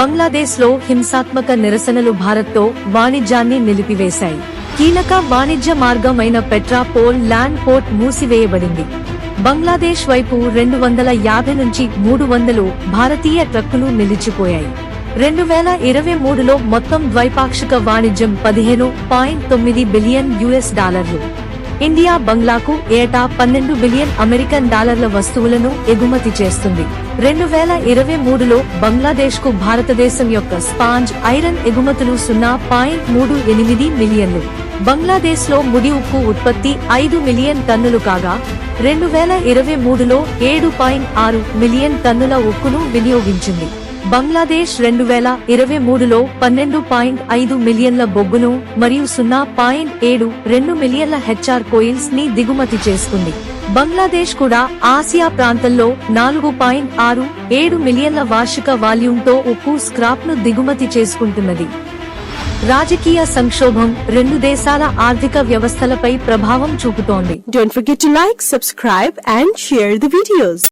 బంగ్లాదేశ్లో హింసాత్మక నిరసనలు భారత్తో వాణిజ్యాన్ని నిలిపివేశాయి. కీలక వాణిజ్య మార్గం అయిన పెట్రా పోల్ ల్యాండ్ పోర్ట్ మూసివేయబడింది. బంగ్లాదేశ్ వైపు రెండు వందల యాభై నుంచి మూడు వందలు భారతీయ ట్రక్కులు నిలిచిపోయాయి. రెండు వేల ఇరవై మూడులో మొత్తం ద్వైపాక్షిక వాణిజ్యం పదిహేను పాయింట్ తొమ్మిది బిలియన్ యుఎస్ డాలర్లు. ఇండియా బంగ్లాకు ఏటా పన్నెండు బిలియన్ అమెరికన్ డాలర్ల వస్తువులను ఎగుమతి చేస్తుంది. రెండు వేల ఇరవై మూడులో బంగ్లాదేశ్కు భారతదేశం యొక్క స్పాంజ్ ఐరన్ ఎగుమతులు సున్నా పాయింట్ మూడు ఎనిమిది మిలియన్లు. బంగ్లాదేశ్లో ముడి ఉక్కు ఉత్పత్తి ఐదు మిలియన్ టన్నులు కాగా రెండు వేల ఇరవై మూడులో ఏడు పాయింట్ ఆరు మిలియన్ టన్నుల ఉక్కును వినియోగించింది. బంగ్లాదేశ్ రెండు వేల ఇరవై మూడులో పన్నెండు పాయింట్ ఐదు మిలియన్ల బొగ్గును మరియు సున్నా పాయింట్ ఏడు రెండు మిలియన్ల హెచ్ఆర్ కోయిల్స్ని దిగుమతి చేసుకుంది బంగ్లాదేశ్ కూడా ఆసియా ప్రాంతంలో నాలుగు పాయింట్ ఆరు ఏడు మిలియన్ల వార్షిక వాల్యూమ్తో ఉప్పు స్క్రాప్ను దిగుమతి చేసుకుంటున్నది. రాజకీయ సంక్షోభం రెండు దేశాల ఆర్థిక వ్యవస్థలపై ప్రభావం చూపుతోంది. Don't forget like subscribe and share the videos.